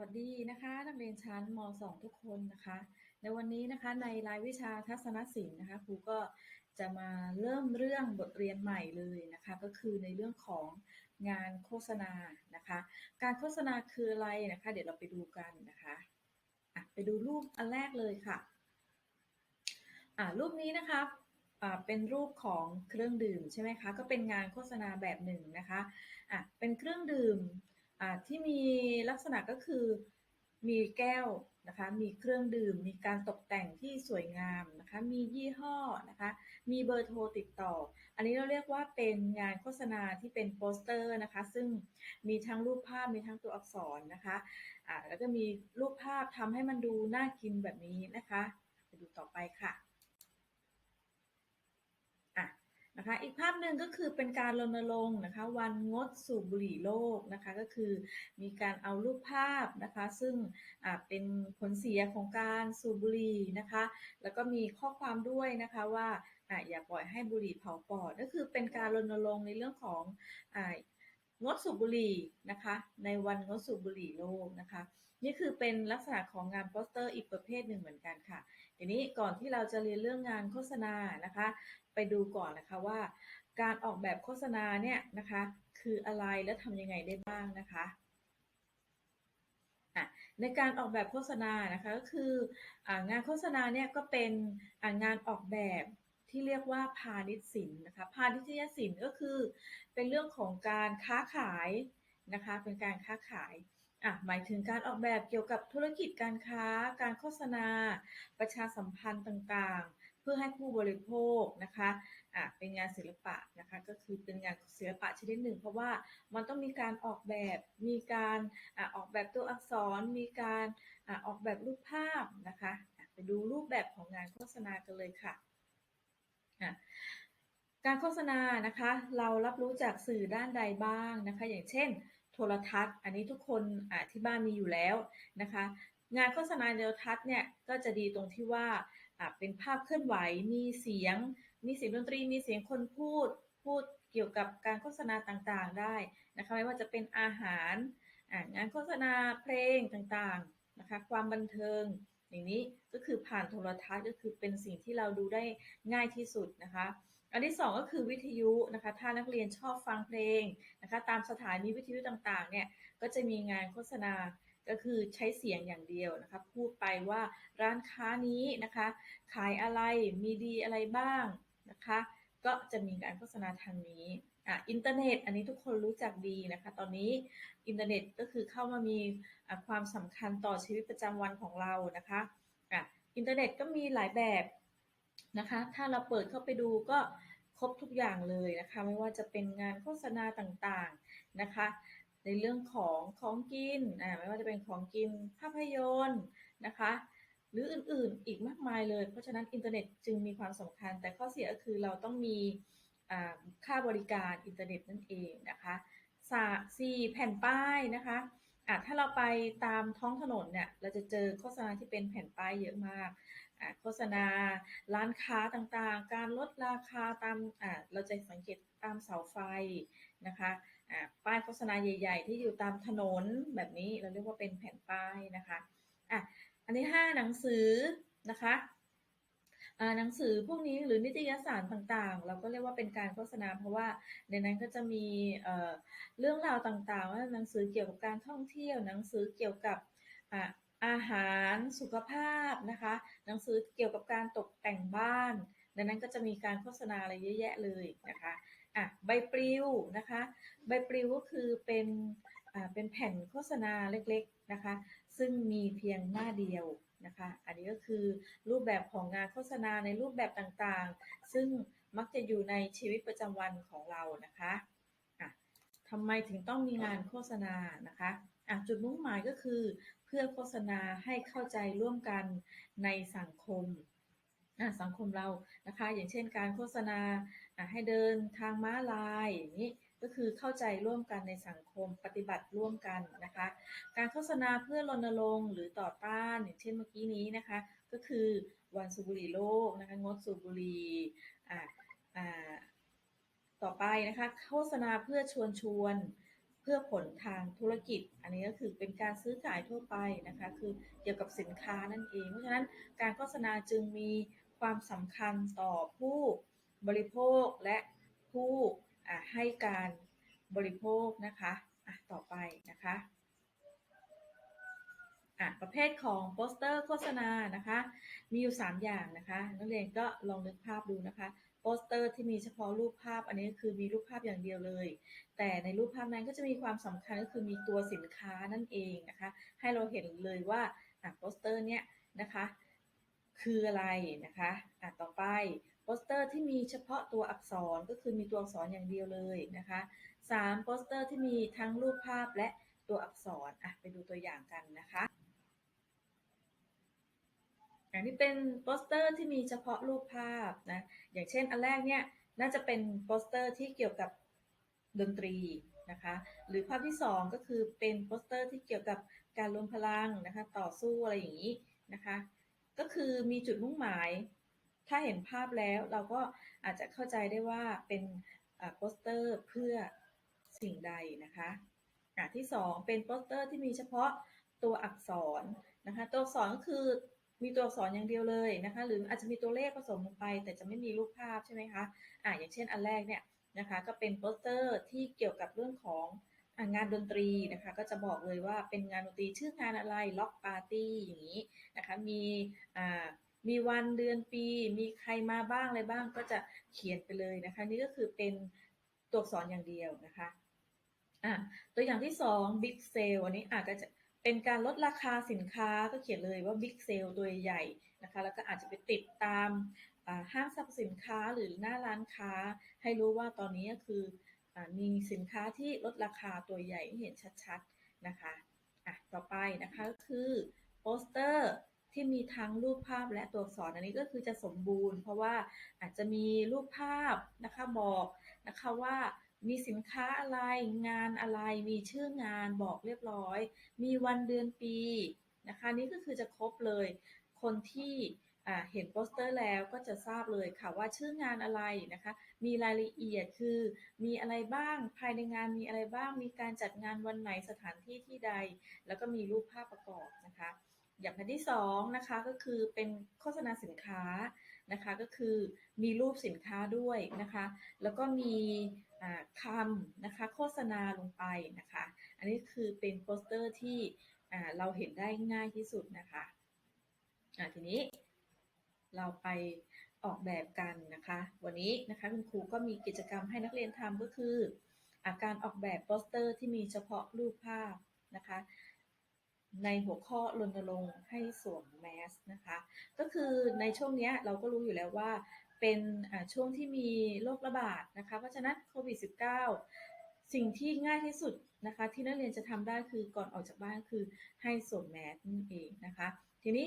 วัสดีนะคะ นักเรียนชั้นม .2 ทุกคนนะคะ ในวันนี้นะคะในรายวิชาทัศนศิลป์นะคะครูก็จะมาเริ่มเรื่องบทเรียนใหม่เลยนะคะ ก็คือในเรื่องของงานโฆษณานะคะ การโฆษณาคืออะไรนะคะ เดี๋ยวเราไปดูกันนะคะะไปดูรูปอันแรกเลยค่ะะรูปนี้นะคะะเป็นรูปของเครื่องดื่มใช่ไหมคะ ก็เป็นงานโฆษณาแบบหนึ่งนะคะอะเป็นเครื่องดื่ม ที่มีลักษณะก็คือมีแก้วนะคะ มีเครื่องดื่ม มีการตกแต่งที่สวยงามนะคะ มียี่ห้อนะคะ มีเบอร์โทรติดต่อ อันนี้เราเรียกว่าเป็นงานโฆษณาที่เป็นโปสเตอร์นะคะ ซึ่งมีทั้งรูปภาพ มีทั้งตัวอักษรนะคะะแล้วก็มีรูปภาพทำให้มันดูน่ากินแบบนี้นะคะ ไปดูต่อไปค่ะ นะคะอีกภาพหนึ่งก็คือเป็นการรณรงค์นะคะวันงดสูบบุหรี่โลกนะคะก็คือมีการเอารูปภาพนะคะซึ่งเป็นผลเสียของการสูบบุหรี่นะคะแล้วก็มีข้อความด้วยนะคะว่าอย่าปล่อยให้บุหรี่เผาปอดก็คือเป็นการรณรงค์ในเรื่องของงดสูบบุหรี่นะคะในวันงดสูบบุหรี่โลกนะคะนี่คือเป็นลักษณะของงานโปสเตอร์อีกประเภทหนึ่งเหมือนกันค่ะ ทีนี้ก่อนที่เราจะเรียนเรื่องงานโฆษณานะคะ ไปดูก่อนนะคะว่า การออกแบบโฆษณาเนี่ยนะคะ คืออะไรและทำยังไงได้บ้างนะคะในการออกแบบโฆษณานะคะก็คืองานโฆษณาเนี่ยก็เป็นงานออกแบบที่เรียกว่าพาณิชย์ศิลป์นะคะพาณิชยศิลป์ก็คือเป็นเรื่องของการค้าขายนะคะเป็นการค้าขาย อะหมายถึงการออกแบบเกี่ยวกับธุรกิจการค้า การโฆษณา ประชาสัมพันธ์ต่างๆ เพื่อให้ผู้บริโภคนะคะอะเป็นงานศิลปะนะคะก็คือเป็นงานศิลปะชนิดหนึ่ง เพราะว่ามันต้องมีการออกแบบมีการอะออกแบบตัวอักษร มีการอะออกแบบรูปภาพนะคะไปดูรูปแบบของงานโฆษณากันเลยค่ะการโฆษณานะคะ เรารับรู้จากสื่อด้านใดบ้างนะคะ อย่างเช่น โทรทัศน์ อันนี้ทุกคนที่บ้านมีอยู่แล้วนะคะ งานโฆษณาโทรทัศน์เนี่ยก็จะดีตรงที่ว่าเป็นภาพเคลื่อนไหว มีเสียง มีเสียงดนตรี มีเสียงคนพูด พูดเกี่ยวกับการโฆษณาต่างๆได้นะคะ ไม่ว่าจะเป็นอาหาร งานโฆษณาเพลงต่างๆนะคะ ความบันเทิงอย่างนี้ก็คือผ่านโทรทัศน์ก็คือเป็นสิ่งที่เราดูได้ง่ายที่สุดนะคะ อันที่ 2 ก็คือวิทยุนะคะ ถ้านักเรียนชอบฟังเพลงนะคะ ตามสถานีวิทยุต่างๆ เนี่ย ก็จะมีงานโฆษณา ก็คือใช้เสียงอย่างเดียวนะคะ พูดไปว่าร้านค้านี้นะคะ ขายอะไร มีดีอะไรบ้างนะคะ ก็จะมีการโฆษณาทางนี้อะอินเทอร์เน็ต อันนี้ทุกคนรู้จักดีนะคะ ตอนนี้อินเทอร์เน็ตก็คือเข้ามามีความสำคัญต่อชีวิตประจำวันของเรานะคะอะอินเทอร์เน็ตก็มีหลายแบบ นะคะ ถ้าเราเปิดเข้าไปดูก็ครบทุกอย่างเลยนะคะ ไม่ว่าจะเป็นงานโฆษณาต่างๆนะคะ ในเรื่องของของกินอ่าไม่ว่าจะเป็นของกินภาพยนตร์นะคะ หรืออื่นๆอีกมากมายเลย เพราะฉะนั้นอินเทอร์เน็ตจึงมีความสำคัญ แต่ข้อเสียก็คือเราต้องมีค่าบริการอินเทอร์เน็ตนั่นเองนะคะสี่แผ่นป้ายนะคะะถ้าเราไปตามท้องถนนเนี่ย เราจะเจอโฆษณาที่เป็นแผ่นป้ายเยอะมาก โฆษณา ร้านค้าต่างๆ การลดราคาตามเราจะสังเกตตามเสาไฟนะคะป้ายโฆษณาใหญ่ ๆ ที่อยู่ตามถนนแบบนี้เราเรียกว่าเป็นแผ่นป้ายนะคะอะอันที่5หนังสือนะคะหนังสือพวกนี้หรือนิตยสารต่างๆ เราก็เรียกว่าเป็นการโฆษณา เพราะว่าในนั้นก็จะมีเรื่องราวต่างๆ ว่าหนังสือเกี่ยวกับการท่องเที่ยว หนังสือเกี่ยวกับ อาหารสุขภาพนะคะ หนังสือเกี่ยวกับการตกแต่งบ้านในนั้นก็จะมีการโฆษณาอะไรเยอะแยะเลยนะคะอะใบปลิวนะคะ ใบปลิวก็คือเป็นอ่าเป็นแผ่นโฆษณาเล็กๆนะคะ ซึ่งมีเพียงหน้าเดียวนะคะ อันนี้ก็คือรูปแบบของงานโฆษณาในรูปแบบต่างๆ ซึ่งมักจะอยู่ในชีวิตประจำวันของเรานะคะอะทำไมถึงต้องมีงานโฆษณานะคะอะจุดมุ่งหมายก็คือเพื่อโฆษณาให้เข้าใจร่วมกันในสังคมสังคมเรานะคะ อย่างเช่นการโฆษณาให้เดินทางม้าลายอย่างนี้ก็คือเข้าใจร่วมกันในสังคมปฏิบัติร่วมกันนะคะ การโฆษณาเพื่อรณรงค์หรือต่อต้านอย่างเช่นเมื่อกี้นี้นะคะ ก็คือวันสูบบุหรี่โลกนะคะงดสูบบุหรี่อ่าอ่าต่อไปนะคะ โฆษณาเพื่อชวนชวน เพื่อผลทางธุรกิจ อันนี้ก็คือเป็นการซื้อขายทั่วไปนะคะคือเกี่ยวกับสินค้านั่นเอง เพราะฉะนั้นการโฆษณาจึงมีความสำคัญต่อผู้บริโภคและผู้ให้การบริโภคนะคะ อะ ต่อไปนะคะ อะประเภทของโปสเตอร์โฆษณานะคะ มีอยู่ 3 อย่างนะคะนักเรียนก็ลองนึกภาพดูนะคะโปสเตอร์ที่มีเฉพาะรูปภาพ อันนี้คือมีรูปภาพอย่างเดียวเลย แต่ในรูปภาพนั้นก็จะมีความสำคัญก็คือมีตัวสินค้านั่นเองนะคะ ให้เราเห็นเลยว่าอะโปสเตอร์เนี่ยนะคะ คืออะไรนะคะอะต่อไปโปสเตอร์ที่มีเฉพาะตัวอักษรก็คือมีตัวอักษรอย่างเดียวเลยนะคะสามโปสเตอร์ที่มีทั้งรูปภาพและตัวอักษรอะไปดูตัวอย่างกันนะคะ อันนี้เป็นโปสเตอร์ที่มีเฉพาะรูปภาพนะ อย่างเช่นอันแรกเนี่ยน่าจะเป็นโปสเตอร์ที่เกี่ยวกับดนตรีนะคะ หรือภาพที่สองก็คือเป็นโปสเตอร์ที่เกี่ยวกับการรวมพลังนะคะ ต่อสู้อะไรอย่างนี้นะคะ ก็คือมีจุดมุ่งหมาย ถ้าเห็นภาพแล้วเราก็อาจจะเข้าใจได้ว่าเป็นโปสเตอร์เพื่อสิ่งใดนะคะอะที่สองเป็นโปสเตอร์ที่มีเฉพาะตัวอักษรนะคะ ตัวอักษรก็คือ มีตัวอักษรอย่างเดียวเลยนะคะ หรืออาจจะมีตัวเลขผสมลงไป แต่จะไม่มีรูปภาพใช่ไหมคะอะอย่างเช่นอันแรกเนี่ยนะคะก็เป็นโปสเตอร์ที่เกี่ยวกับเรื่องของงานดนตรีนะคะก็จะบอกเลยว่าเป็นงานดนตรีชื่องานอะไรล็อกปาร์ตี้อย่างนี้นะคะมีอ่ามีวันเดือนปี มีใครมาบ้างอะไรบ้างก็จะเขียนไปเลยนะคะ นี่ก็คือเป็นตัวอักษรอย่างเดียวนะคะอะตัวอย่างที่สอง Big Sale อันนี้อาจจะ เป็นการลดราคาสินค้าก็เขียนเลยว่า Big Sale ตัวใหญ่นะคะ แล้วก็อาจจะไปติดตามห้างสรรพสินค้าหรือหน้าร้านค้า ให้รู้ว่าตอนนี้ก็คืออมีสินค้าที่ลดราคาตัวใหญ่เห็นชัดๆนะคะอะต่อไปนะคะก็คือโปสเตอร์ที่มีทั้งรูปภาพและตัวอักษรอันนี้ก็คือจะสมบูรณ์ เพราะว่าอาจจะมีรูปภาพนะคะบอกนะคะว่า มีสินค้าอะไร งานอะไร มีชื่องานบอกเรียบร้อย มีวันเดือนปีนะคะ นี่ก็คือจะครบเลย คนที่เห็นโปสเตอร์แล้วก็จะทราบเลยค่ะว่าชื่องานอะไรนะคะ มีรายละเอียดคือมีอะไรบ้างภายในงานมีอะไรบ้าง มีการจัดงานวันไหนสถานที่ที่ใด แล้วก็มีรูปภาพประกอบนะคะ อย่างอันที่สองนะคะก็คือเป็นโฆษณาสินค้า นะคะก็คือมีรูปสินค้าด้วยนะคะ แล้วก็มีคำนะคะโฆษณาลงไปนะคะ อันนี้คือเป็นโปสเตอร์ที่เราเห็นได้ง่ายที่สุดนะคะอ่าทีนี้เราไปออกแบบกันนะคะ วันนี้นะคะคุณครูก็มีกิจกรรมให้นักเรียนทำก็คืออาการออกแบบโปสเตอร์ที่มีเฉพาะรูปภาพนะคะ ในหัวข้อรณรงค์ให้สวมแมสนะคะ ก็คือในช่วงนี้เราก็รู้อยู่แล้วว่าเป็นช่วงที่มีโรคระบาดนะคะ เพราะฉะนั้นโควิด -19 สิ่งที่ง่ายที่สุดนะคะ ที่นักเรียนจะทำได้คือก่อนออกจากบ้านคือให้สวมแมสนั่นเองนะคะ ทีนี้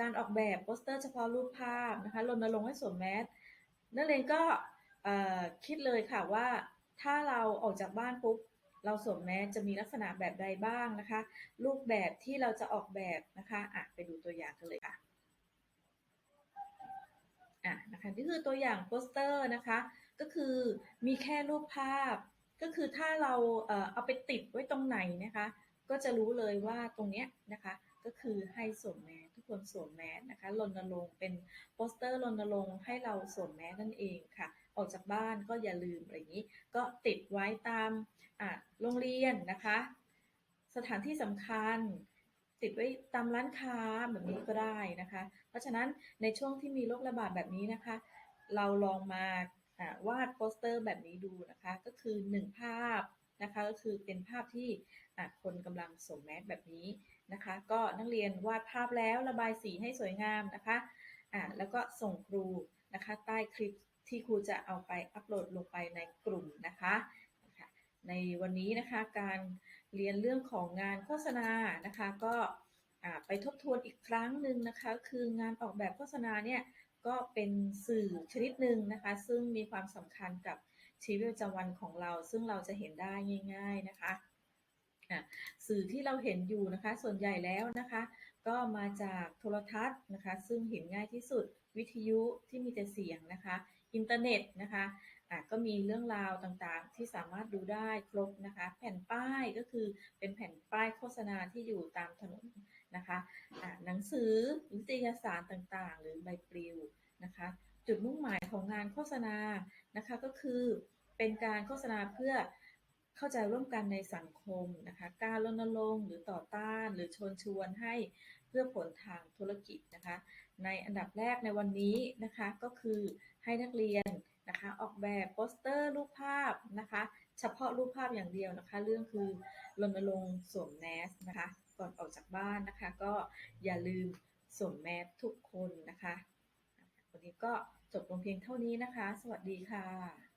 การออกแบบโปสเตอร์เฉพาะรูปภาพนะคะรณรงค์ให้สวมแมสนักเรียนก็คิดเลยค่ะว่าถ้าเราออกจากบ้านปุ๊บ เราสวมแมสจะมีลักษณะแบบใดบ้างนะคะ รูปแบบที่เราจะออกแบบนะคะอะไปดูตัวอย่างกันเลยค่ะอะนะคะนี่คือตัวอย่างโปสเตอร์นะคะ ก็คือมีแค่รูปภาพ ก็คือถ้าเราเอ่อเอาไปติดไว้ตรงไหนนะคะ ก็จะรู้เลยว่าตรงเนี้ยนะคะก็คือให้สวมแมสทุกคนสวมแมสนะคะรณรงค์เป็นโปสเตอร์รณรงค์ให้เราสวมแมสนั่นเองค่ะ ออกจากบ้านก็อย่าลืมอะไรอย่างนี้ ก็ติดไว้ตามโรงเรียนนะคะ สถานที่สำคัญติดไว้ตามร้านค้าแบบนี้ก็ได้นะคะ เพราะฉะนั้นในช่วงที่มีโรคระบาดแบบนี้นะคะ เราลองมาวาดโปสเตอร์แบบนี้ดูนะคะ ก็คือหนึ่งภาพนะคะก็คือเป็นภาพที่คนกำลังสวมแมสแบบนี้นะคะ ก็นักเรียนวาดภาพแล้วระบายสีให้สวยงามนะคะอะแล้วก็ส่งครูนะคะใต้คลิป ที่ครูจะเอาไปอัปโหลดลงไปในกลุ่มนะคะ ในวันนี้นะคะการเรียนเรื่องของงานโฆษณานะคะ ก็ไปทบทวนอีกครั้งหนึ่งนะคะ คืองานออกแบบโฆษณาเนี่ยก็เป็นสื่อชนิดหนึ่งนะคะ ซึ่งมีความสำคัญกับชีวิตประจำวันของเรา ซึ่งเราจะเห็นได้ง่าย ๆนะคะสื่อที่เราเห็นอยู่นะคะ ส่วนใหญ่แล้วนะคะ ก็มาจากโทรทัศน์นะคะ ซึ่งเห็นง่ายที่สุดวิทยุที่มีแต่เสียงนะคะ อินเทอร์เน็ตนะคะอะก็มีเรื่องราวต่างๆ ที่สามารถดูได้ครบนะคะ แผ่นป้ายก็คือเป็นแผ่นป้ายโฆษณาที่อยู่ตามถนนนะคะอะหนังสือนิตยสารต่างๆ หรือใบปลิวนะคะ จุดมุ่งหมายของงานโฆษณานะคะก็คือเป็นการโฆษณาเพื่อเข้าใจร่วมกันในสังคมนะคะ การรณรงค์หรือต่อต้านหรือชวนชวนให้ พื่อผลทางธุรกิจนะคะ ในอันดับแรกในวันนี้นะคะก็คือให้นักเรียนนะคะออกแบบโปสเตอร์รูปภาพนะคะ เฉพาะรูปภาพอย่างเดียวนะคะ เรื่องคือรณรงค์สวมแมสนะคะ ก่อนออกจากบ้านนะคะ ก็อย่าลืมสวมแมสทุกคนนะคะ วันนี้ก็จบลงเพียงเท่านี้นะคะ สวัสดีค่ะ